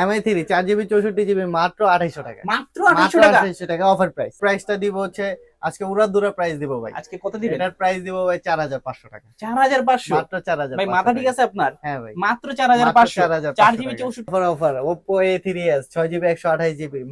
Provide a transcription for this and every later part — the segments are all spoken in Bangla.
এমআই থ্রি চার জিবি চৌষট্টি জিবি মাত্র আঠাইশো টাকা। মাত্র টাকা? আঠাইশো টাকা অফার প্রাইস প্রাইসটা দিব হচ্ছে আজকে উড়া দুরা প্রাইস দিব ভাই। আজকে কত দিবেন? এটার প্রাইস দিব ভাই চার হাজার পাঁচশো টাকা। মাত্র ভাই মাথা ঠিক আছে আপনার? হ্যাঁ ভাই। মাত্র চার হাজার পাঁচশো? চার জিবি চৌষট্টি? অফার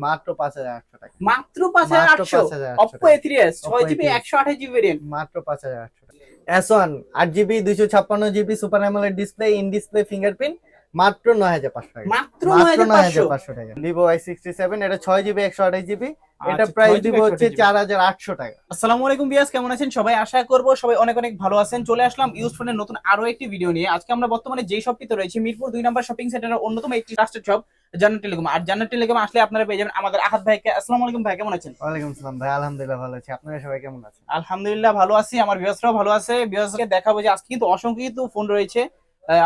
মাত্র পাঁচ হাজার আটশো টাকা। মাত্র মাত্র আটশো? 5,800 অপ্পো এ থ্রি এস ছয় Oppo জিবি A3s একশো আঠাশ জিবি ভেরিয়েন্ট মাত্র পাঁচ হাজার আটশো টাকা। এস ওয়ান আট জিবি দুইশো ছাপ্পান্ন GB super AMOLED display in display fingerprint মাত্র নয় হাজার পাঁচশো টাকা। মাত্র নয় হাজার পাঁচশো? টাকা। ভিভো আই সিক্সটি সেভেন এটা ছয় জিবি একশো আঠাশ জিবি। এটা আচ্ছা, প্রাইস দিব হচ্ছে চার হাজার আটশো টাকা। আসসালামু আলাইকুম বিয়াস কেমন আছেন? সবাই আশা করব সবাই অনেক অনেক ভালো আছেন। চলে আসলাম ইউজ ফোনের নতুন আরও একটি ভিডিও নিয়ে। আজকে আমরা বর্তমানে যে শপটিতে রয়েছে মিরপুর দুই নম্বর শপিং সেন্টারের অন্যতম একটি ট্রাস্টেড শপ জান্নাত টেলিকম আর জান্নাত টেলিকম আসলে আপনারা পেয়ে যাবেন আমাদের আহাত ভাইকে। আসসালামু আলাইকুম ভাই কেমন আছেন? ওয়ালাইকুম ভাই আলহামদুলিল্লাহ ভালো আছি। আপনারা সবাই কেমন আছেন? আলহামদুলিল্লাহ ভালো আছি আমার বিয়াসরাও ভালো আছে। দেখাবো যে আজকে কিন্তু অসংখ্য কিন্তু ফোন রয়েছে।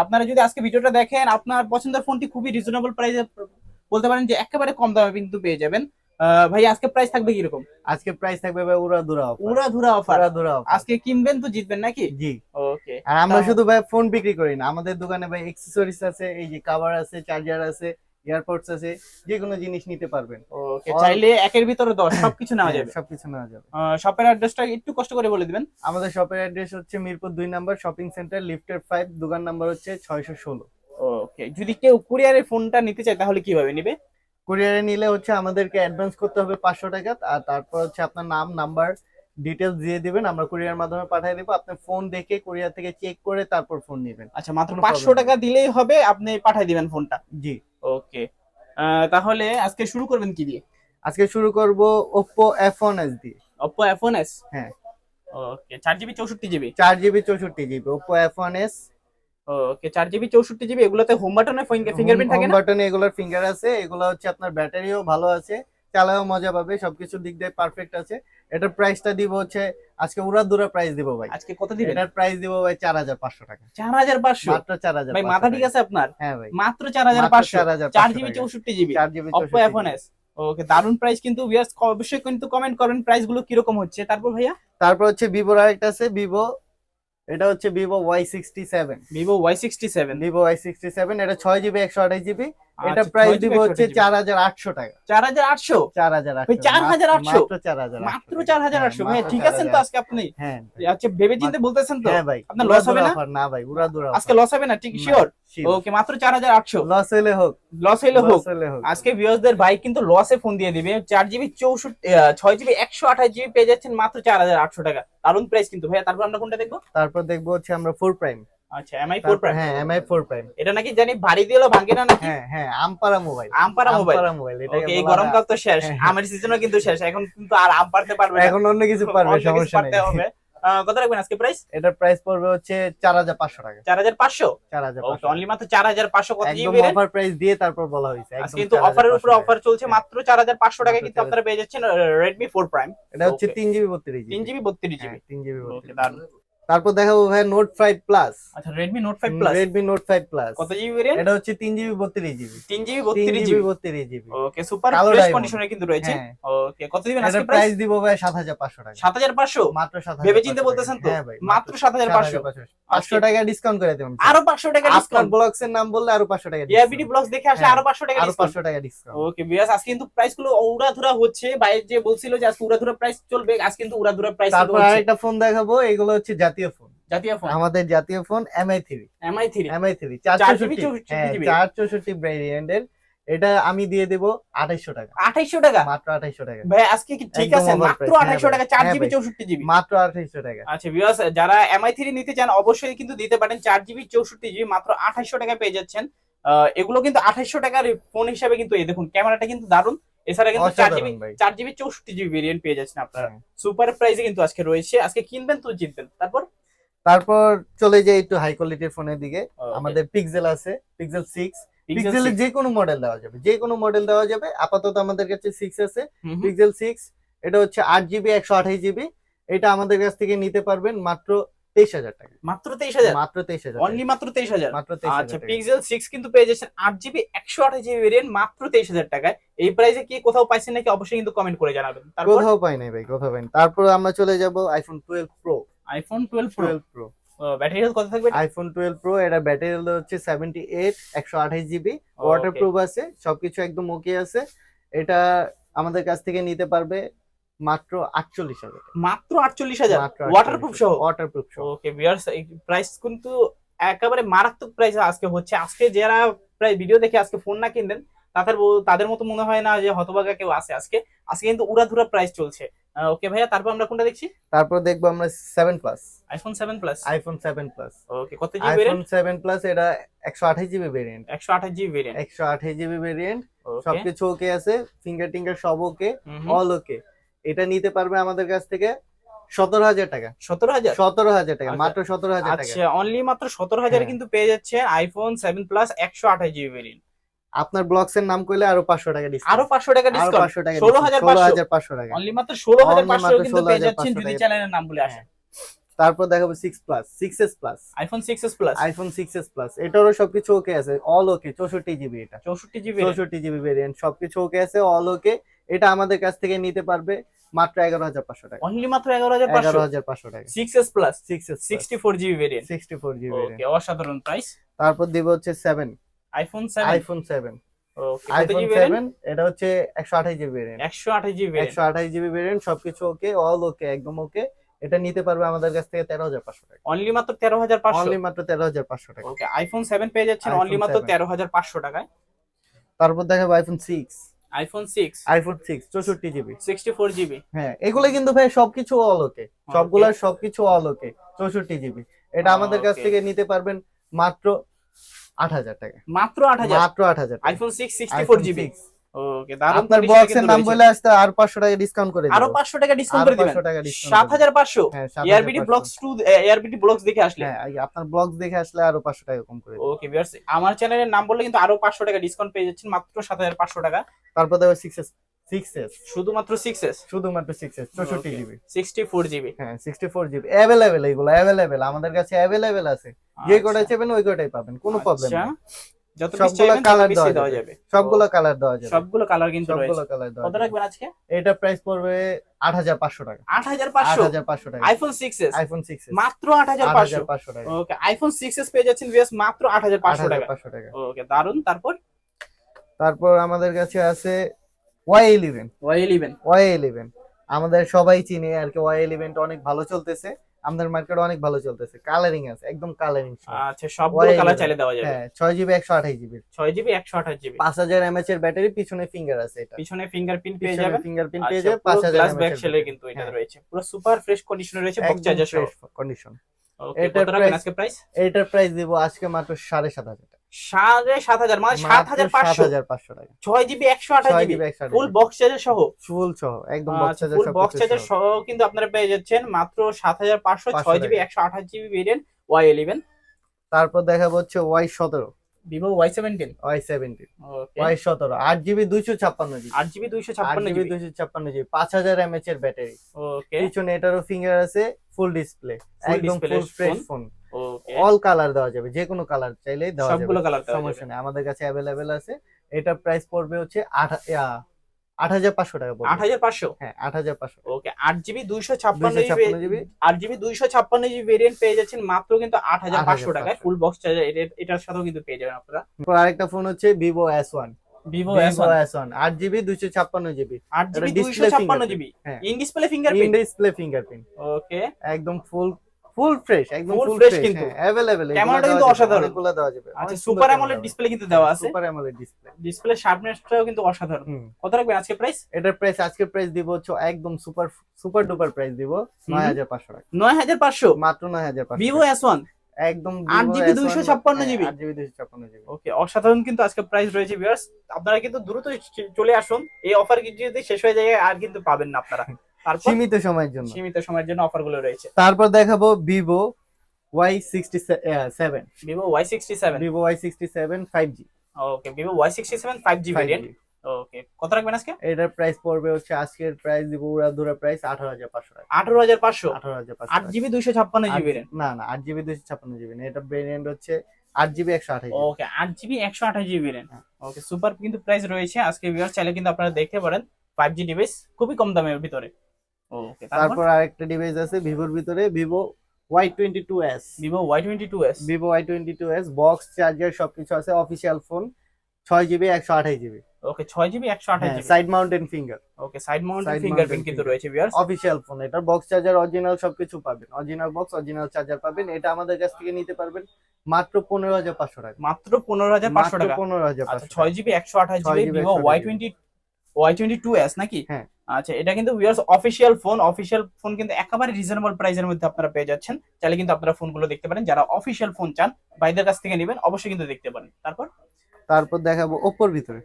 আপনারা যদি আজকে ভিডিওটা দেখেন আপনার পছন্দের ফোনটি খুবই রিজনেবল প্রাইসে বলতে পারেন যে একেবারে কম দামে কিন্তু পেয়ে যাবেন। ভাই আজকে প্রাইস থাকবে কীরকম? আজকে প্রাইস থাকবে ভাই উড়া ধুরা অফার উড়া ধুরা অফার উড়া ধুরা অফার আজকে কিনবেন তো জিতবেন নাকি? জি। ওকে আর আমরা শুধু ভাই ফোন বিক্রি করি না। আমাদের দোকানে ভাই অ্যাকসেসরিজ আছে এই যে কভার আছে চার্জার আছে এয়ারপোর্টস আছে যে কোনো জিনিস নিতে পারবেন। ওকে চাইলে একের ভিতরে দশ সবকিছু নেওয়া যাবে। হ্যাঁ, সবকিছু নেওয়া যাবে। শপের অ্যাড্রেসটা একটু কষ্ট করে বলে দিবেন। আমাদের শপের অ্যাড্রেস হচ্ছে মিরপুর দুই নাম্বার শপিং সেন্টার লিফটের ফাইভ দোকান নাম্বার হচ্ছে ছয়শো ষোলো। ওকে যদি কেউ কুরিয়ারে ফোনটা নিতে চায় তাহলে কীভাবে নিবে? কুরিয়ারে নিলে হচ্ছে আমাদেরকে অ্যাডভান্স করতে হবে পাঁচশো টাকা আর তারপর হচ্ছে আপনার নাম নাম্বার ডিটেলস দিয়ে দিবেন আমরা কুরিয়ার মাধ্যমে পাঠিয়ে দেবো। আপনি ফোন দেখে কুরিয়ার থেকে চেক করে তারপর ফোন নেবেন। আচ্ছা মাত্র পাঁচশো টাকা দিলেই হবে আপনি পাঠিয়ে দিবেন ফোনটা জি। ওকে। তাহলে আজকে শুরু করবেন কি দিয়ে? আজকে শুরু করব ওপো এফ ওয়ান এস দিয়ে। অপ্পো এফোন এস হ্যাঁ। ওকে চার জিবি চৌষট্টি জিবি চার জিবি চৌষট্টি GB Oppo F one S okay চার জিবি চৌষট্টি জিবি এগুলোতে হোম বাটনে ফিঙ্গারপ্রিন্ট থাকে না? বাটনে এগুলোর ফিঙ্গার আছে এগুলো হচ্ছে আপনার ব্যাটারিও ভালো আছে চালাও মজা পাবে সবকিছু দিক দিয়ে পারফেক্ট আছে। এটার প্রাইসটা দিব হচ্ছে আজকে উড়া দুরা প্রাইস দিব ভাই। আজকে কত দিবেন? এটার প্রাইস দিব ভাই চার হাজার পাঁচশো টাকা। চার হাজার পাঁচশো? মাত্র চার হাজার ভাই মাথা ঠিক আছে আপনার? হ্যাঁ ভাই। মাত্র চার হাজার মাত্র পাঁচশো 4,500 চার জিবি টাকা। চৌষট্টি জিবি? চার GB Oppo F one S okay দারুণ প্রাইস কিন্তু ভিউয়ার্স অবশ্যই কিন্তু কমেন্ট করেন প্রাইসগুলো কীরকম হচ্ছে। তারপর ভাইয়া? তারপর হচ্ছে ভিভোর আরেকটা আছে ভিভো এটা হচ্ছে Vivo Y sixty seven Vivo Y sixty seven Vivo Y sixty seven এটা ছয় জিবি একশো আঠাশ জিবি। এটা প্রাইস দিব হচ্ছে চার হাজার আটশো টাকা। চার হাজার আটশো? চার হাজার ভাই, 4,800 মাত্র চার হাজার মাত্র চার হাজার আটশো। ভাই ঠিক আছেন তো আজকে আপনি? হ্যাঁ। আচ্ছা ভেবে চিন্তে বলতেছেন তো? হ্যাঁ ভাই। আপনার loss হবে না? না ভাই উড়া দুরা আজকে লস হবে না? ঠিক শিওর ওকে মাত্র চার হাজার আটশো। লস হলে হোক। লস হলে হোক। আজকে ভিউয়ার্সদের ভাই কিন্তু লসে ফোন দিয়ে দিবে। চার জিবি চৌষট্টি আহ, ছয় জিবি একশো আঠাশ জিবি পেয়ে যাচ্ছেন মাত্র চার হাজার আটশো টাকা। দারুণ প্রাইস কিন্তু। ভাইয়া তারপর আমরা কোনটা দেখব? তারপর দেখব হচ্ছে আমরা ফোর প্রাইম আচ্ছা এমআই ফোর প্রাইম হ্যাঁ এমআই ফোর প্রাইম এটা নাকি জানি বাড়ি দিয়েও ভাঙে না নাকি? হ্যাঁ হ্যাঁ আমপারা মোবাইল আমপারা মোবাইল মোবাইল ওকে এই গরমকাল তো শেষ। হ্যাঁ। আমের সিজনও কিন্তু শেষ এখন কিন্তু আর আম পারতে পারবে না। এখন অন্য কিছু পারবে সমস্যা নেই। হবে। কত রাখবেন আজকে প্রাইস এটার প্রাইস পড়বে হচ্ছে চার হাজার পাঁচশো টাকা। চার হাজার পাঁচশো? চার হাজার ওকে অনলি মাত্র চার হাজার পাঁচশো কত একদম জিবি অফার প্রাইস দিয়ে তারপর বলা হয়েছে। একদম কিন্তু অফারের উপরে অফার চলছে মাত্র চার হাজার পাঁচশো টাকা কিন্তু আপনারা পেয়ে যাচ্ছেন রেডমি ফোর প্রাইম এটা হচ্ছে. তিন জিবি বত্রিশ তিন জিবি বত্রিশ জিবি তিন জিবি তারপর দেখাবো ভাই নোট ফাইভ প্লাস আচ্ছা Redmi note five plus Redmi note five plus কত জিবি ভেরিয়েন্ট এটা হচ্ছে তিন জিবি বত্রিশ জিবি তিন জিবি বত্রিশ জিবি বত্রিশ জিবি ওকে সুপার ফ্রেশ কন্ডিশনে কিন্তু রয়েছে। ওকে কত দিবেন আজকে প্রাইস প্রাইস দিব ভাই সাত হাজার পাঁচশো টাকা। সাত হাজার পাঁচশো? মাত্র সাত ভেবে চিন্তে বলতেছেন তো? মাত্র সাত হাজার পাঁচশো। পাঁচশো। টাকা ডিসকাউন্ট করে দেবেন আরও পাঁচশো টাকা আপনার ডিসকাউন্ট ব্লগস এর নাম বললে আরও পাঁচশো টাকা ব্লগস দেখে আসলে হ্যাঁ, আরও পাঁচশো টাকা আরও পাঁচশো টাকা ডিসকাউন্ট ওকে বিয়াস আজকে কিন্তু প্রাইসগুলো উড়াধুরা হচ্ছে। বাইরে যে বলছিল যে আজকে উড়াধুরা প্রাইস চলবে আজ কিন্তু উড়াধুরা প্রাইস তারপর আরেকটা ফোন দেখাবো এগুলো হচ্ছে জাতীয় ফোন। জাতীয় ফোন? আমাদের জাতীয় phone MI three MI three MI three চার 4GB চৌষট্টি। 64 হ্যাঁ, GB চার চৌষট্টি ভ্যারিয়েন্টের এটা আমি দিয়ে দেবো আঠাইশো টাকা। আঠাইশো টাকা? মাত্র আঠাইশো টাকা। ভাই আজকে কি ঠিক আছে? মাত্র হ্যাঁ আঠাইশো টাকা চার হ্যাঁ জিবি চৌষট্টি জিবি মাত্র আঠাইশো টাকা। আচ্ছা বিয়াস যারা এমআই থ্রি নিতে চান অবশ্যই কিন্তু দিতে পারেন চার জিবি চৌষট্টি জিবি মাত্র আঠাইশো টাকা পেয়ে যাচ্ছেন। এগুলো কিন্তু আঠাইশো টাকার ফোন হিসাবে কিন্তু এই দেখুন ক্যামেরাটা কিন্তু দারুণ এছাড়া কিন্তু চার জিবি চার জিবি চৌষট্টি জিবি ভেরিয়েন্ট পেয়ে যাচ্ছেন আপনারা। সুপার প্রাইসে কিন্তু আজকে রয়েছে। আজকে কিনবেন তো জিতবেন। তারপর? তারপর চলে যাই একটু হাই কোয়ালিটির ফোনের দিকে। আমাদের পিক্সেল আছে পিক্সেল সিক্স পিক্সেলের যে কোনো মডেল দেওয়া যাবে। যে কোনো মডেল দেওয়া যাবে। আপাতত আমাদের কাছে সিক্স আছে। পিক্সেল সিক্স এটা হচ্ছে আট জিবি একশো আঠাশ জিবি এটা আমাদের কাছ থেকে নিতে পারবেন। মাত্র তেইশ হাজার টাকা। মাত্র তেইশ হাজার? মাত্র তেইশ হাজার অনলি মাত্র তেইশ হাজার? মাত্র আচ্ছা। পিক্সেল সিক্স কিন্তু পেয়ে যাচ্ছেন আট জিবি একশো আঠাশ জিবি ভেরিয়েন্ট মাত্র তেইশ হাজার টাকায়। এই প্রাইসে কি কোথাও পাইছেন নাকি অবশ্যই কিন্তু কমেন্ট করে জানাবেন। তারপর? কোথাও পাই নাই ভাই কোথাও পাই তারপর আমরা চলে যাব iPhone twelve pro iPhone twelve pro twelve pro battery health কত থাকবে? আইফোন টুয়েলভ প্রো এটা ব্যাটারি হচ্ছে সেভেন্টি এইট একশো আঠাশ জিবি ওয়াটার প্রুফ আছে সবকিছু একদম ওকে আছে। এটা আমাদের কাছ থেকে নিতে পারবে মাত্র আটচল্লিশ হাজার মাত্র আটচল্লিশ হাজার? ওয়াটারপ্রুফ সহ? ওয়াটারপ্রুফ সহ। ওকে এই প্রাইস কিন্তু একেবারে মারাত্মক প্রাইস আজকে হচ্ছে। আজকে যারা প্রায় ভিডিও দেখে আজকে ফোন না কিনবেন তাদের তাদের মতো মনে হয় না যে হতভাগা কেউ আছে আজকে। আজকে কিন্তু উড়াধুরা প্রাইস চলছে। ওকে ভাইয়া তারপর আমরা কোনটা দেখছি? তারপর দেখব আমরা seven plus iPhone seven plus iPhone seven plus okay কত GB iPhone variant seven plus এটা একশো আঠাশ জিবি ভেরিয়েন্ট একশো আঠাশ জিবি ভেরিয়েন্ট একশো আঠাশ জিবি ভেরিয়েন্ট সবকিছু ওকে আছে। ফিঙ্গার টিঙ্গার সব ওকে অল ওকে এটা নিতে পারবে আমাদের কাছ থেকে সতেরো হাজার টাকা। সতেরো হাজার? সতেরো হাজার টাকা আচ্ছা। মাত্র সতেরো হাজার টাকা। আচ্ছা অনলি মাত্র সতেরো হাজারে হ্যাঁ। কিন্তু পেয়ে যাচ্ছে আইফোন সেভেন প্লাস একশো আঠাশ জিবি ভেরিয়েন্ট আপনার ব্লগস এর নাম করলে আরও পাঁচশো টাকা ডিসকাউন্ট আরও পাঁচশো টাকা ডিসকাউন্ট পাঁচশো টাকা ষোলো হাজার পাঁচশো। টাকা। অনলি মাত্র ষোলো হাজার পাঁচশো কিন্তু পেয়ে যাচ্ছেন যদি চ্যানেলের নাম বলে আসেন। তারপর দেখাবো six plus six S plus iPhone six S plus iPhone six S plus এটারও সবকিছু ওকে আছে অল ওকে চৌষট্টি জিবি এটা। চৌষট্টি জিবি চৌষট্টি জিবি ভেরিয়েন্ট সবকিছু ওকে আছে অল ওকে এটা আমাদের কাছ থেকে নিতে পারবে মাত্র এগারো হাজার পাঁচশো টাকা। অনলি মাত্র এগারো হাজার এগারো হাজার পাঁচশো টাকা। Six S plus six S sixty four GB variant sixty four GB অসাধারণ প্রাইস তারপর দিব হচ্ছে seven iPhone seven iPhone seven iPhone seven এটা হচ্ছে একশো আঠাশ জিবি ভেরিয়েন্ট একশো আঠাশ জিবি একশো আঠাশ জিবি ভেরিয়েন্ট সবকিছু ওকে অল ওকে একদম ওকে এটা নিতে পারবে আমাদের কাছ থেকে তেরো হাজার পাঁচশো টাকা। অনলি মাত্র তেরো হাজার পাঁচশো? অনলি মাত্র তেরো হাজার পাঁচশো টাকা। ওকে আইফোন সেভেন পেয়ে যাচ্ছেন অনলি মাত্র তেরো হাজার পাঁচশো টাকায়। তারপর দেখাবো iPhone six iPhone six iPhone six চৌষট্টি জিবি সিক্সটি ফোর জিবি হ্যাঁ এগুলো কিন্তু ভাই সবকিছু অল ওকে সবগুলোর সবকিছু অল ওকে চৌষট্টি জিবি এটা আমাদের কাছ থেকে নিতে পারবেন মাত্র আট হাজার টাকা। মাত্র আট হাজার? মাত্র আট হাজার iPhone six sixty four GB okay দারুণ আপনার বক্সের নাম বলে আসতে আর পাঁচশো টাকা ডিসকাউন্ট করে আরও দেবো। পাঁচশো টাকা ডিসকাউন্ট করে দিবেন। হ্যাঁ ব্লগস ব্লগস দেখে আসলে। হ্যাঁ আপনার ব্লগস দেখে আসলে আরও পাঁচশো টাকা কম করে ওকে ভিউয়ার্স আমার চ্যানেলের নাম বললে কিন্তু আরও পাঁচশো টাকা ডিসকাউন্ট পেয়ে যাচ্ছেন মাত্র সাত হাজার পাঁচশো টাকা। তারপর শুধুমাত্র সিক্সএস শুধুমাত্র সিক্সএস চৌষট্টি জিবি সিক্সটি ফোর জিবি হ্যাঁ সিক্সটি ফোর জিবি অ্যাভেলেবেল এইগুলো অ্যাভেলেবেল আমাদের কাছে অ্যাভেলেবেল আছে। যে আচ্ছা। কটাই চাইবেন ওই কটাই পাবেন। কোনো প্রবলেম নেই। যত পিস চাইবেন কালার দেওয়া যাবে। সবগুলো কালার দেওয়া যাবে। সবগুলো কালার কিন্তু সবগুলো কালার দেওয়া কত রাখবেন আজকে? এটা প্রাইস পড়বে আট হাজার পাঁচশো টাকা। আট হাজার আট পাঁচশো হাজার পাঁচশো টাকা। IPhone six S iPhone six মাত্র আট হাজার আট পাঁচশো হাজার পাঁচশো টাকা। ওকে আইফোন সিক্স এস পেয়ে যাচ্ছেন ভিউয়ার্স মাত্র আট হাজার আট পাঁচশো হাজার টাকা পাঁচশো টাকা। ওকে দারুণ তারপর? তারপর আমাদের কাছে আছে Y eleven Y eleven Y eleven আমাদের সবাই চিনে আর কি ওয়াই ইলেভেনটা অনেক ভালো চলতেছে। আমাদের মার্কেট অনেক ভালো চলতেছে। কালারিং আছে একদম কালারিং আচ্ছা সবগুলো কালার চাইলে দেওয়া যাবে। হ্যাঁ 6 জিবি একশো আঠাশ জিবি 6 জিবি একশো আঠাশ জিবি পাঁচ হাজার এমএচ এর ব্যাটারি পিছনে ফিঙ্গার আছে এটা। পিছনে ফিঙ্গারপ্রিন্ট পেয়ে যাবে ফিঙ্গারপ্রিন্ট প্রিন্ট পেয়ে যাবে পুরো পাঁচ হাজার গ্লাস ব্যাক শেলের কিন্তু এটা হ্যাঁ। রয়েছে। পুরো সুপার ফ্রেশ কন্ডিশনে রয়েছে বক্স চার্জার সহ। কন্ডিশন ওকে এটার কত টাকা আজকে প্রাইস এটার প্রাইস দিব আজকে মাত্র সাড়ে সাত হাজার টাকা। সাড়ে সাত হাজার মানে সাত হাজার পাঁচশো। টাকা। ছয় জিবি একশো আঠাশ জিবি ফুল বক্স চার্জার সহ। ফুল সহ একদম box charger full box charger সহ। কিন্তু আপনারা পেয়ে যাচ্ছেন মাত্র সাত হাজার পাঁচশো ছয় জিবি একশো আঠাশ জিবি ভেরিয়েন্ট ওয়াই ইলেভেন তারপর দেখাবো হচ্ছে ওয়াই সতেরো। Vivo Y seventeen Y seventeen Y সতেরো আট জিবি দুইশো ছাপ্পান্ন জিবি। আট জিবি দুইশো ছাপ্পান্ন জিবি দুইশো ছাপ্পান্ন জিবি। পাঁচ হাজার এমএচ এর ব্যাটারি ওকে পিছনে এটারও ফিঙ্গার আছে ফুল ডিসপ্লে একদম display full fresh phone all colour দেওয়া যাবে যে কোনো কালার চাইলেই দেওয়া যাবে। সবগুলো কালার সমস্যা নেই আমাদের কাছে অ্যাভেলেবেল আছে। এটা প্রাইস পড়বে হচ্ছে আট আট হাজার পাঁচশো টাকা পড়বে। আট হাজার পাঁচশো? হ্যাঁ আট হাজার পাঁচশো। ওকে আট জিবি দুইশো ছাপ্পান্ন জিবি আট জিবি দুইশো ছাপ্পান্ন জিবি ভেরিয়েন্ট পেয়ে যাচ্ছেন মাত্র কিন্তু আট হাজার পাঁচশো 8,500 টাকায় ফুল বক্স চার্জার এটার সাথেও কিন্তু পেয়ে যাবেন আপনারা। আরেকটা ফোন হচ্ছে Vivo S one Vivo S one আট জিবি দুইশো ছাপ্পান্ন জিবি। আট জিবি দুইশো ছাপ্পান্ন GB. In display in fingerprint display fingerprint okay একদম ফুল ফুল ফ্রেশ একদম ফুল ফ্রেশ কিন্তু। কিন্তু অ্যাভেলেবেল ক্যামেরাটা কিন্তু অসাধারণ। দেওয়া যাবে আচ্ছা সুপার অ্যামোলেড ডিসপ্লে কিন্তু দেওয়া আছে। সুপার অ্যামোলেড ডিসপ্লে ডিসপ্লে শার্পনেসটাও কিন্তু অসাধারণ। কত রাখবেন আজকে প্রাইস এটার প্রাইস আজকের প্রাইস দিব হচ্ছে একদম সুপার সুপার ডুপার প্রাইস দিব নয় হাজার পাঁচশো টাকা। নয় হাজার পাঁচশো? মাত্র নয় হাজার পাঁচশো ভিভো এস একদম আট GB 256 GB? আট জিবি দুইশো ছাপ্পান্ন জিবি ওকে অসাধারণ কিন্তু আজকে প্রাইস রয়েছে ভিউয়ার্স আপনারা কিন্তু দ্রুত চলে আসুন। এই অফার কিছু যদি শেষ হয়ে যায় আর কিন্তু পাবেন না আপনারা। তারপর? সীমিত সময়ের জন্য। সীমিত সময়ের জন্য অফারগুলো রয়েছে। তারপর দেখাবো Vivo Y sixty seven Vivo Y sixty seven Vivo Y sixty seven five G okay Vivo Y sixty seven five G variant okay কত রাখবেন আজকে? এটার প্রাইস পড়বে হচ্ছে আজকের প্রাইস দিব উড়া ধুরা প্রাইস আঠারো হাজার পাঁচশো টাকা। আঠারো হাজার পাঁচশো? আঠারো হাজার পাঁচশো আট জিবি দুইশো ছাপ্পান্ন জিবি না না আট জিবি দুইশো ছাপ্পান্ন জিবি না এটা ভেরিয়েন্ট হচ্ছে আট জিবি একশো আঠাশ ওকে আট জিবি একশো আঠাশ জিবি হ্যাঁ। ওকে সুপার কিন্তু প্রাইস রয়েছে। আজকে ভিউয়ার চাইলে কিন্তু আপনারা দেখতে পারেন। ফাইভ জি ডিভাইস খুবই কম দামের ভিতরে। তারপর? আরেকটা ডিভাইস আছে ভিভোর ভিতরে Vivo Y twenty two S. Vivo Y twenty two S? Vivo Y twenty two S box charger সবকিছু আছে অফিসিয়াল ফোন ছয় জিবি একশো আঠাশ জিবি ওকে ছয় জিবি একশো আঠাশ GB side mountain finger okay side Side fingerprint কিন্তু রয়েছে ভিউয়ার্স অফিসিয়াল ফোন এটার বক্স চার্জার অরিজিনাল সবকিছু পাবেন। অরিজিনাল বক্স অরিজিনাল চার্জার পাবেন এটা আমাদের কাছ থেকে নিতে পারবেন মাত্র পনেরো হাজার পাঁচশো টাকা। মাত্র পনেরো হাজার পাঁচশো টাকা? পনেরো হাজার আচ্ছা ছয় জিবি একশো আঠাশ 6 GB Vivo 128 Y twenty Y twenty two S নাকি? হ্যাঁ। আচ্ছা এটা কিন্তু viewers official phone official phone কিন্তু একেবারে রিজনেবল প্রাইসের মধ্যে আপনারা পেয়ে যাচ্ছেন। চাইলে কিন্তু আপনারা ফোনগুলো দেখতে পারেন। যারা অফিসিয়াল ফোন চান ভাইদের কাছ থেকে নেবেন অবশ্যই কিন্তু দেখতে পারেন। তারপর? তারপর দেখাবো ওপ্পোর ভিতরে।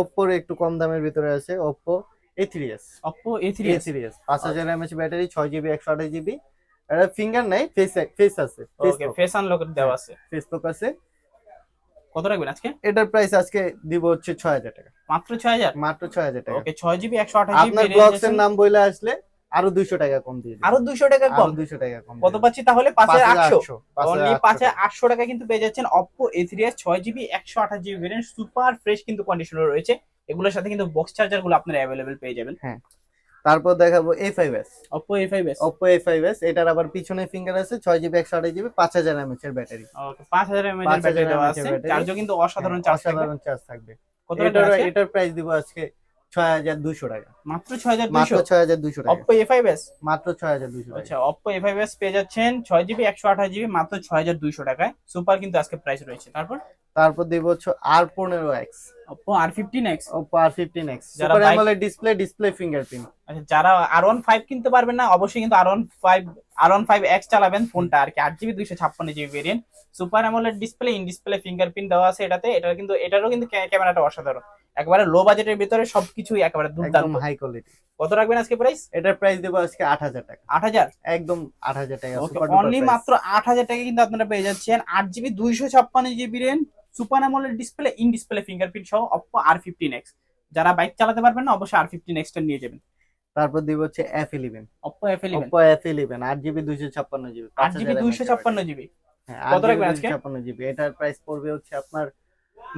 ওপ্পোর একটু কম দামের ভিতরে আছে Oppo A three S Oppo A three A three S পাঁচ হাজার এমএচ ব্যাটারি ছয় জিবি একশো আঠাশ জিবি এটা ফিঙ্গার নাই ফেস ফেস আছে। ফেস আনলক দেওয়া আছে। ফেসবুক আছে। কত রাখবেন আজকে? এটার প্রাইস আজকে দিব হচ্ছে ছয় হাজার টাকা। মাত্র ছয় হাজার? মাত্র ছয় হাজার টাকা। ওকে ছয় জিবি একশো আঠাশ আপনার জিবি ব্লগস এর নাম বইলে আসলে আরও দুইশো টাকা কম দিয়ে আরও দুইশো টাকা কম? দুইশো টাকা কম কত পাচ্ছি তাহলে? পাঁচ হাজার আটশো। পাঁচ অনলি হাজার পাঁচ আটশো হাজার আটশো টাকা কিন্তু পেয়ে যাচ্ছেন জিবি একশো আঠাশ জিবি ভেরিয়েন্ট সুপার ফ্রেশ কিন্তু কন্ডিশনার রয়েছে। এগুলোর সাথে কিন্তু বক্স চার্জারগুলো আপনারা অ্যাভেলেবেল পেয়ে যাবেন। তারপর দেখাবো A five S Oppo A five S Oppo A five S এটার আবার পিছনে ফিঙ্গার আছে ছয় জিবি একশো আঠাশ জিবি পাঁচ হাজার এমএচ এর ব্যাটারি পাঁচ হাজার এমএচ এর ব্যাটারি দেওয়া আছে। চার্জও কিন্তু অসাধারণ চার্জ থাকবে অসাধারণ চার্জ থাকবে। কত এটার প্রাইস দিব আজকে ছয় হাজার দুশো টাকা। মাত্র টাকা। টাকা। আচ্ছা পেয়ে যাচ্ছেন টাকায়। সুপার কিন্তু আজকে প্রাইস রয়েছে। তারপর? তারপর দিব হচ্ছে আর আর আর যারা সুপার ডিসপ্লে ডিসপ্লে ফিঙ্গারপ্রিন্ট আচ্ছা যারা আর ওয়ান ফাইভ কিনতে পারবেন না অবশ্যই কিন্তু R one five R one five X চালাবেন ফোনটা আর কি আট জিবি দুইশো ছাপ্পান্ন GB variant super AMOLED display in display fingerprint দেওয়া আছে এটাতে। এটা কিন্তু এটারও কিন্তু ক্যা- ক্যামেরাটা অসাধারণ। একবারে লো বাজেটের ভিতরে সবকিছুই একেবারে দুর্দান্ত। হাই কোয়ালিটি কত রাখবেন আজকে প্রাইস এটার প্রাইস দেবো আজকে আট হাজার টাকা। আট হাজার? একদম আট হাজার টাকা। অনলি মাত্র আট হাজার টাকা কিন্তু আপনারা পেয়ে যাচ্ছেন আট জিবি দুইশো ছাপ্পান্ন GB RAM super AMOLED display in display fingerprint সহ অপো আর ফিফটিন এক্স যারা বাইক চালাতে পারবেন না অবশ্যই আর ফিফটিন এক্সটা নিয়ে যাবেন। তারপর দিব হচ্ছে F eleven Oppo F eleven Oppo F eleven আট জিবি দুইশো ছাপ্পান্ন জিবি আট জিবি দুইশো ছাপ্পান্ন জিবি হ্যাঁ, কত রাখবেন আজকে? ছাপ্পান্ন জিবি এটার প্রাইস পড়বে হচ্ছে আপনার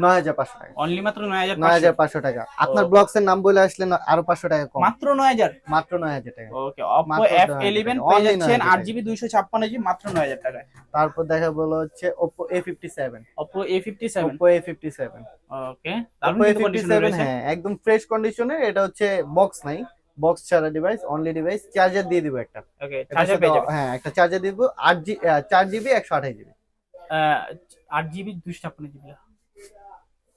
নয় হাজার পাঁচশো টাকা। অনলি মাত্র নয় হাজার নয় হাজার পাঁচশো টাকা। আপনার ব্লগস এর নাম বলে আসলে আরও পাঁচশো টাকা কম। মাত্র নয় হাজার? মাত্র নয় হাজার টাকা। ওকে অপো এফ ইলেভেন টাকা। পেয়ে যাচ্ছেন আট জিবি দুইশো ছাপ্পান্ন জিবি মাত্র নয় হাজার টাকায়। তারপর দেখা বলো হচ্ছে Oppo A fifty seven Oppo A fifty seven Oppo A fifty seven okay Oppo A fifty seven হ্যাঁ একদম ফ্রেশ কন্ডিশনের এটা হচ্ছে বক্স নাই। বক্স ছাড়া ডিভাইস অনলি ডিভাইস চার্জার দিয়ে দিব একটা। ওকে চার্জার পেয়ে যাবেন হ্যাঁ একটা চার্জার দিব আট জি চার জিবি একশো আঠাশ জিবি আহ, আট জিবি দুইশো ছাপ্পান্ন জিবি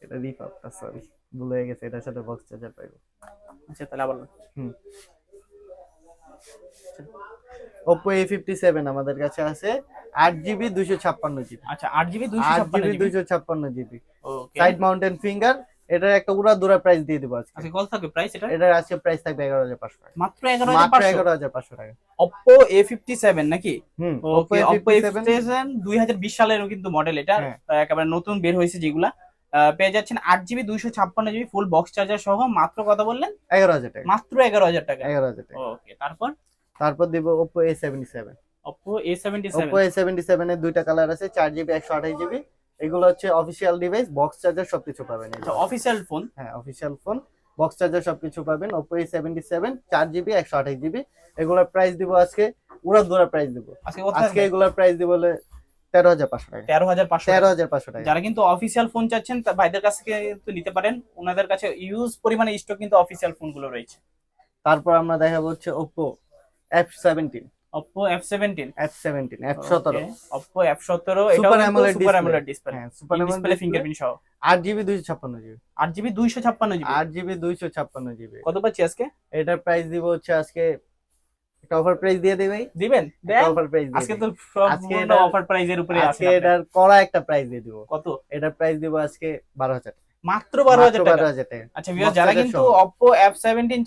এটা রিফাপটা সরি ভুল হয়ে গেছে এটার সাথে বক্স চার্জার পাইবো। আচ্ছা তাহলে আবার হুম। ফিফটি সেভেন আমাদের কাছে আছে আট জিবি দুইশো ছাপ্পান্ন জিবি আচ্ছা আট জিবি দুইশো আট ছাপ্পান্ন জিবি জিবি দুইশো ছাপ্পান্ন GB okay side mountain finger এটার একটা উড়া দুরা প্রাইস দিয়ে দিব আজকে। আচ্ছা কত থাকবে প্রাইস এটা? এটার আজকে প্রাইস থাকবে এগারো হাজার পাঁচশো টাকা। মাত্র এগারো হাজার মাত্র পাঁচশো? এগারো হাজার পাঁচশো টাকা। অপো এ ফিফটি সেভেন নাকি? হুম দুই হাজার বিশ সালেরও কিন্তু মডেল এটা। হ্যাঁ। একেবারে নতুন বের হয়েছে যেগুলা। পেয়ে যাচ্ছেন আট জিবি দুইশো ছাপ্পান্ন জিবি ফুল বক্স চার্জার সহ। মাত্র কথা বললেন? এগারো হাজার টাকা। মাত্র এগারো হাজার টাকা। এগারো হাজার টাকা। ওকে তারপর? তারপর দিব Oppo A seventy seven Oppo A seventy seven Oppo A seventy seven এর দুইটা কালার আছে চার জিবি একশো আঠাশ জিবি। এগুলো হচ্ছে অফিসিয়াল ডিভাইস বক্স চার্জার সবকিছু পাবেন অফিসিয়াল আচ্ছা, ফোন হ্যাঁ অফিসিয়াল ফোন বক্স চার্জার সবকিছু পাবেন Oppo A77 4GB 128GB এগুলোর প্রাইস দিব আজকে উড়া দুরা প্রাইস দিব। আজকে এগুলোর প্রাইস দিব বলে তেরো হাজার পাঁচশো টাকা। তেরো হাজার পাঁচশো তেরো হাজার পাঁচশো টাকা। যারা কিন্তু অফিসিয়াল ফোন চাচ্ছেন ভাইদের কাছ থেকে কিন্তু নিতে পারেন। ওনাদের কাছে ইউজ পরিমাণে স্টক কিন্তু অফিসিয়াল ফোনগুলো রয়েছে। তারপর আমরা দেখা হচ্ছে Oppo F17 Oppo F17 F17 F17 Oppo F17 এটা সুপার অ্যামোলেড ডিসপ্লে হ্যাঁ সুপার ডিসপ্লে ফিঙ্গারপ্রিন্ট সহ। 8GB 256GB 8GB 256GB 8GB 256GB কত পাচ্ছি আজকে? এটার প্রাইস দিব হচ্ছে আজকে অফার প্রাইস দিয়ে দেই দিবেন? অফার প্রাইস আজকে তো আজকে এটা অফার প্রাইজের উপরে আজকে এটার কড়া একটা প্রাইস দিয়ে দিব। কত? এটার প্রাইস দিব আজকে 12000 মাত্র 12000 টাকা? আচ্ছা যারা কিন্তু Oppo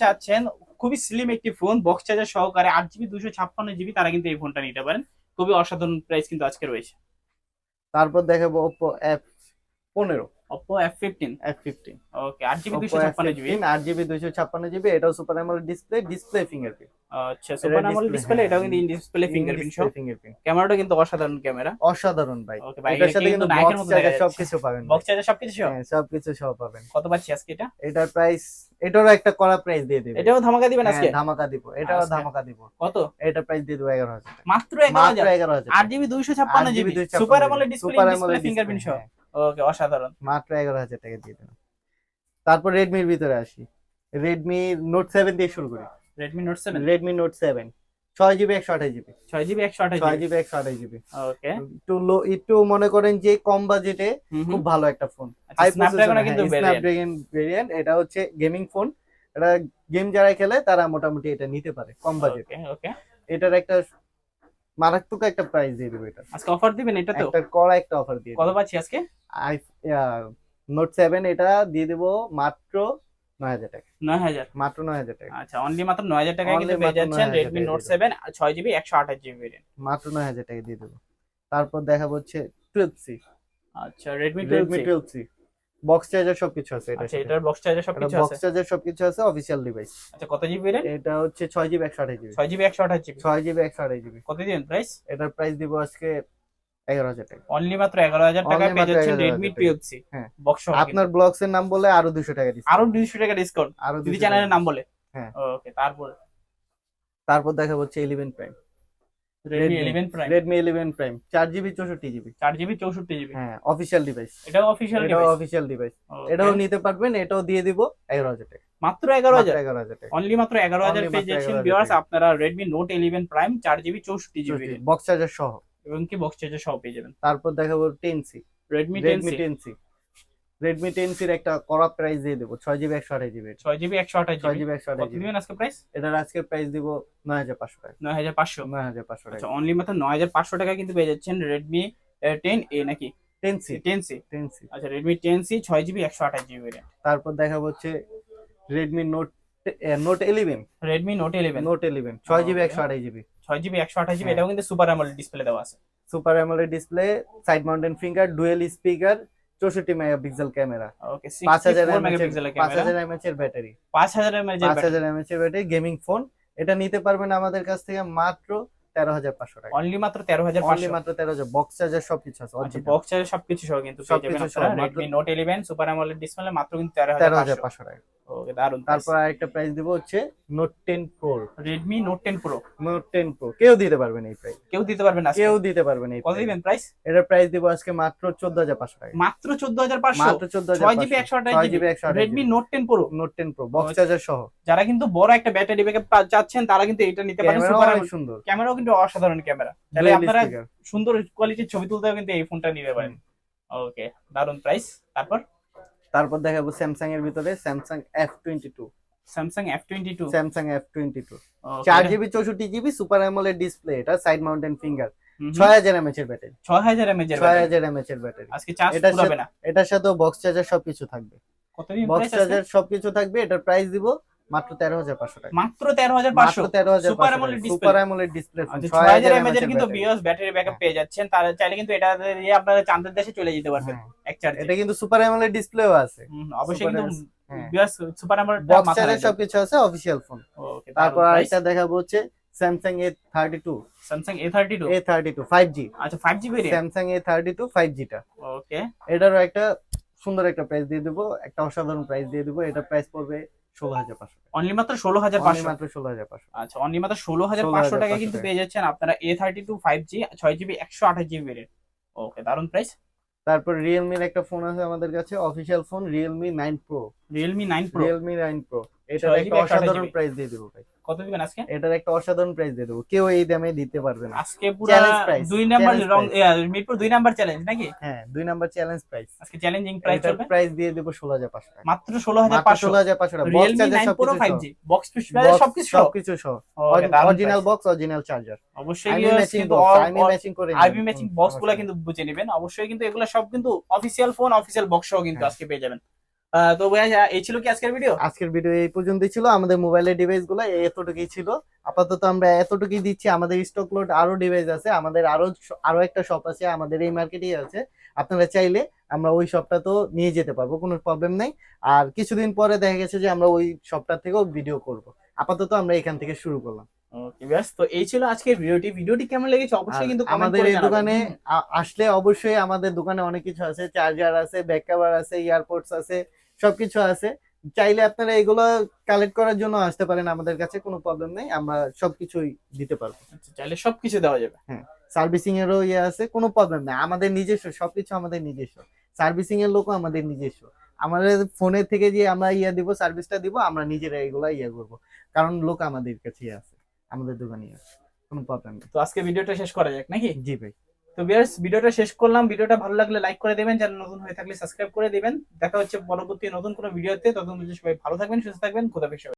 চাচ্ছেন খুবই স্লিম একটি ফোন বক্স চার্জার সহকারে আট জিবি দুশো ছাপ্পান্ন জিবি তারা কিন্তু এই ফোনটা নিতে পারেন। খুবই অসাধারণ প্রাইস কিন্তু আজকে রয়েছে। তারপর দেখাবো ওপো এফ পনেরো। ফিফটিন এফ ফিফটিন ওকে আট জিবি দুশো ছাপ্পান্ন জিবি আট জিবি দুইশো ছাপ্পান্ন জিবি এটাও super AMOLED display display fingerprint আচ্ছা সুপার display, ডিসপ্লে এটাও কিন্তু ইন ডিসপ্লে ফিঙ্গারপ্রিন্ট সহ। ফিঙ্গারপ্রিন্ট ক্যামেরাটা কিন্তু অসাধারণ ক্যামেরা অসাধারণ ভাই। ওকে ভাই এটার সাথে কিন্তু বক্স চার্জার সবকিছু পাবেন বক্স চার্জার সবকিছু হ্যাঁ সবকিছু সহ পাবেন। কত পাচ্ছি আজকে এটা? এটার প্রাইস এটারও একটা কড়া প্রাইস দিয়ে দেবে। এটাও ধামাকা দিবেন হ্যাঁ, আজকে? ধামাকা দিব এটাও ধামাকা দিব। কত? এটা প্রাইস দিয়ে দেবো এগারো হাজার মাত্র এগারো মাত্র হাজার এগারো হাজার আট জিবি দুইশো ছাপ্পান্ন GB super AMOLED display display fingerprint সহ? ওকে অসাধারণ। মাত্র এগারো হাজার টাকা দিয়ে দিলাম তারপর রেডমির ভিতরে আসি। রেডমি নোট সেভেন দিয়ে শুরু করি। Redmi note seven Redmi note seven ছয় জিবি একশো আঠাশ জিবি ছয় জিবি একশো আঠাশ ছয় জিবি একশো আঠাশ জিবি ওকে একটু লো একটু মনে করেন যে কম বাজেটে খুব ভালো একটা ফোন স্ন্যাপড্রাগন কিন্তু ভেরিয়েন্ট এটা হচ্ছে গেমিং ফোন এটা গেম যারা খেলে তারা মোটামুটি এটা নিতে পারে কম বাজেট এটার একটা মারাত্মক একটা প্রাইস দিয়ে দেবো এটা। আজকে অফার দিবেন এটা তো? একটা কড়া একটা অফার দিয়ে কত পাচ্ছি আজকে? আই নোট সেভেন এটা দিয়ে দেবো মাত্র নয় হাজার টাকা। নয় হাজার? মাত্র নয় হাজার টাকা। আচ্ছা অনলি মাত্র নয় হাজার টাকায় কিন্তু পেয়ে যাচ্ছেন 9,000 ছয় জিবি একশো আঠাশ জিবি ভেরিয়েন্ট মাত্র নয় হাজার টাকা দিয়ে দেবো। তারপর দেখাবো হচ্ছে টুয়েলভ সি আচ্ছা Redmi twelve twelve C box charger সবকিছু আছে এটা আচ্ছা এটার বক্স চার্জার সবকিছু বক্স চার্জার সবকিছু আছে অফিসিয়াল ডিভাইস আচ্ছা কত জিবি ভেরিয়েন্ট এটা হচ্ছে ছয় জিবি একশো আঠাশ জিবি ছয় জিবি একশো আঠাশ জিবি ছয় জিবি একশো আঠাশ জিবি কত দিবেন প্রাইস এটার প্রাইস দিব আজকে এগারো হাজার টাকা। অনলি মাত্র এগারো হাজার পেয়ে যাচ্ছেন রেডমি টাকা। টুয়েলভ সি হ্যাঁ। বক্স আপনার ব্লগস এর নাম বলে আরও দুশো টাকা আরও টাকা ডিসকাউন্ট আরও যদি চ্যানেলের নাম বলে। হ্যাঁ। ওকে তারপর? তারপর দেখা হচ্ছে eleven prime Redmi eleven prime Redmi eleven prime চার জিবি চৌষট্টি জিবি চার জিবি চৌষট্টি জিবি হ্যাঁ অফিসিয়াল ডিভাইস এটাও অফিসিয়াল এটাও অফিসিয়াল ডিভাইস এটাও নিতে পারবেন এটাও দিয়ে দিব এগারো হাজার টাকা। মাত্র এগারো হাজার? এগারো হাজার টাকা। অনলি মাত্র এগারো হাজার Only পেয়ে যাচ্ছেন ভিউয়ার্স আপনারা রেডমি নোট ইলেভেন প্রাইম চার জিবি চৌষট্টি জিবি বক্স চার্জার সহ। এবং কি বক্স চার্জার সহ পেয়ে যাবেন। তারপর দেখাবো ten C Redmi ten Redmi ten C Redmi ten সির একটা করা প্রাইস দিয়ে দেবো ছয় জিবি একশো আঠাশ জিবি ছয় জিবি একশো আঠাশ ছয় জিবি একশো আঠাশ দিবেন আজকে প্রাইস এটার আজকে প্রাইস দিব নয় হাজার পাঁচশো টাকা। নয় হাজার পাঁচশো। নয় হাজার পাঁচশো আচ্ছা টাকা অনলি মাত্র নয় হাজার পাঁচশো টাকা কিন্তু পেয়ে যাচ্ছেন রেডমি টেন এ নাকি? Ten C ten C ten C আচ্ছা রেডমি টেন সি ছয় জিবি একশো আঠাশ জিবি তারপর দেখাবো হচ্ছে Redmi note note eleven Redmi note eleven note eleven ছয় জিবি. একশো আঠাশ জিবি ছয় জিবি একশো আঠাশ জিবি হ্যাঁ। এটাও কিন্তু সুপার অ্যামোলেড ডিসপ্লে দেওয়া আছে। Super AMOLED display side mountain finger dual speaker চৌষট্টি মেগাপিক্সেল ক্যামেরা ওকে পাঁচ হাজার এমএচ পাঁচ ক্যামেরা হাজার এমএচ এর ব্যাটারি পাঁচ হাজার এমএএচ পাঁচ হাজার এমএচ এর ব্যাটারি গেমিং ফোন এটা নিতে পারবেন আমাদের কাছ থেকে মাত্র তেরো হাজার পাঁচশো টাকা। অনলি মাত্র তেরো হাজার অনলি মাত্র তেরো হাজার। বক্স চার্জার সবকিছু আছে আচ্ছা। বক্স চার্জার সবকিছু সহ কিন্তু সবকিছু note eleven super AMOLED display মাত্র কিন্তু তেরো হাজার পাঁচশো টাকা। ওকে দারুণ তারপর আরেকটা প্রাইস দিব হচ্ছে নোট প্রো কেউ দিতে পারবেন এই প্রাইস কেউ দিতে পারবেন না কেউ দিতে কত দিবেন প্রাইস এটার প্রাইস দিব আজকে মাত্র টাকা। মাত্র বক্স। চার্জার সহ। যারা কিন্তু বড় একটা ব্যাটারি ব্যাকআপ চাচ্ছেন তারা কিন্তু এটা নিতে পারেন। সুপার সুন্দর। ক্যামেরাও কিন্তু অসাধারণ ক্যামেরা তাহলে আপনারা সুন্দর কোয়ালিটির ছবি তুলতেও কিন্তু এই ফোনটা নিতে পারেন। ওকে দারুণ প্রাইস তারপর? তারপর দেখাবো স্যামসাং এর ভিতরে Samsung F twenty two Samsung F twenty two Samsung F twenty two চার জিবি চৌষট্টি জিবি সুপার অ্যামোলেড ডিসপ্লে এটা সাইড মাউন্টেন ফিঙ্গার ছয় হাজার এমএচ এর ব্যাটারি ছয় হাজার এমএচ এর ছয়। হাজার এমএচ এর ব্যাটারি আজকে চার্জ এটার পুরাবে না। এটার সাথেও বক্স চার্জার সবকিছু থাকবে। কত বক্স চার্জার সবকিছু থাকবে এটার প্রাইস দিব মাত্র তেরো হাজার পাঁচশো টাকা। মাত্র তেরো হাজার পাঁচশো? মাত্র তেরো হাজার Super AMOLED super AMOLED display আচ্ছা ছয় এর কিন্তু বিএস ব্যাটারি ব্যাকআপ পেয়ে যাচ্ছেন তারা চাইলে কিন্তু এটা দিয়ে আপনারা চাঁদের দেশে চলে যেতে পারবেন এক চার্জে হ্যাঁ। এটা কিন্তু সুপার অ্যামোলেড ডিসপ্লেও আছে। অবশ্যই কিন্তু হ্যাঁ। সুপার অ্যামোলেড বক্স চার্জার সবকিছু আছে অফিসিয়াল ফোন ওকে তারপর আরেকটা দেখাবো হচ্ছে Samsung A thirty two Samsung A thirty two A thirty two five G আচ্ছা five G Samsung A thirty two. Five জিটা okay এটারও একটা সুন্দর একটা প্রাইস দিয়ে দেবো একটা অসাধারণ প্রাইস দিয়ে দেবো। এটা প্রাইস পড়বে ষোলো হাজার পাঁচশো অনলি মাত্র ষোলো হাজার পাঁচশো। মাত্র ষোলো হাজার পাঁচশো। আচ্ছা অনলি মাত্র ষোলো হাজার পাঁচশো টাকা কিন্তু পেয়ে যাচ্ছেন আপনারা A thirty two five G ছয় জিবি একশো আঠাশ জিবি ভেরিয়েন্ট ওকে দারুণ প্রাইস তারপর রিয়েলমির একটা ফোন আছে আমাদের কাছে official phone Realme nine pro Realme nine pro Realme nine pro এটার একটা অসাধারণ প্রাইস দিয়ে দেবো ভাই। কত দিবেন আজকে? এটার একটা অসাধারণ প্রাইস দিয়ে দেবো। কেউ এই দামে দিতে পারবে না। আজকে পুরো দুই নাম্বার রং মিরপুর দুই নাম্বার চ্যালেঞ্জ নাকি? হ্যাঁ দুই নাম্বার চ্যালেঞ্জ প্রাইস আজকে চ্যালেঞ্জিং প্রাইস চলবে? প্রাইস দিয়ে দেবো টাকা। মাত্র টাকা। বক্স চার্জার সহ। সহ। অরিজিনাল বক্স অরিজিনাল চার্জার অবশ্যই কিন্তু আইমি ম্যাচিং করে ম্যাচিং কিন্তু বুঝে নেবেন। অবশ্যই কিন্তু এগুলো সব কিন্তু অফিসিয়াল ফোন অফিসিয়াল বক্স সহ কিন্তু হ্যাঁ। আজকে পেয়ে যাবেন। তো ভাইয়া এই ছিল কি আজকের ভিডিও আজকের ভিডিও এই পর্যন্তই ছিল। আমাদের মোবাইলের ডিভাইসগুলো এতটুকুই ছিল। আপাতত আমরা এতটুকুই দিচ্ছি। আমাদের স্টক লোড আরও ডিভাইস আছে। আমাদের আরও আরও একটা শপ আছে। আমাদের এই মার্কেটেই আছে। আপনারা চাইলে আমরা ওই শপটা তো নিয়ে যেতে পারব। কোনো প্রবলেম নাই। আর কিছুদিন পরে দেখা গেছে যে আমরা ওই শপটা থেকেও ভিডিও করব। আপাতত আমরা এখান থেকে শুরু করলাম। ওকে ব্যাস তো এই ছিল আজকের ভিডিওটি ভিডিওটি কেমন লেগেছে? অবশ্যই কিন্তু আমাদের এই দোকানে আসলে অবশ্যই আমাদের দোকানে অনেক কিছু আছে। চার্জার আছে ব্যাক কভার আছে ইয়ারপোর্টস আছে। সবকিছু আছে। চাইলে আপনারা এগুলো কালেক্ট করার জন্য আসতে পারেন আমাদের কাছে কোনো প্রবলেম নেই আমরা সবকিছুই দিতে পারব। আচ্ছা, চাইলে সবকিছু দেওয়া যাবে। হ্যাঁ সার্ভিসিং এরও ইয়ে আছে কোনো প্রবলেম নেই আমাদের নিজস্ব সবকিছু আমাদের নিজস্ব। সার্ভিসিং এর লোকও আমাদের নিজস্ব। আমাদের ফোনের থেকে যে আমরা ইয়ে দিব সার্ভিসটা দিব আমরা নিজেরা এগুলা ইয়ে করব। কারণ লোক আমাদের কাছেই আছে আমাদের দোকানে আছে কোনো প্রবলেম নেই। তো আজকে ভিডিওটা শেষ করা যাক নাকি? জি ভাই। তো বিয়ার্স ভিডিওটা শেষ করলাম। ভিডিওটা ভালো লাগলে লাইক করে দেবেন। যারা নতুন হয়ে থাকলে সাবস্ক্রাইব করে দেবেন। দেখা হচ্ছে পরবর্তী নতুন কোনো ভিডিওতে ততক্ষণ সবাই ভালো থাকবেন, সুস্থ থাকবেন। খোদা।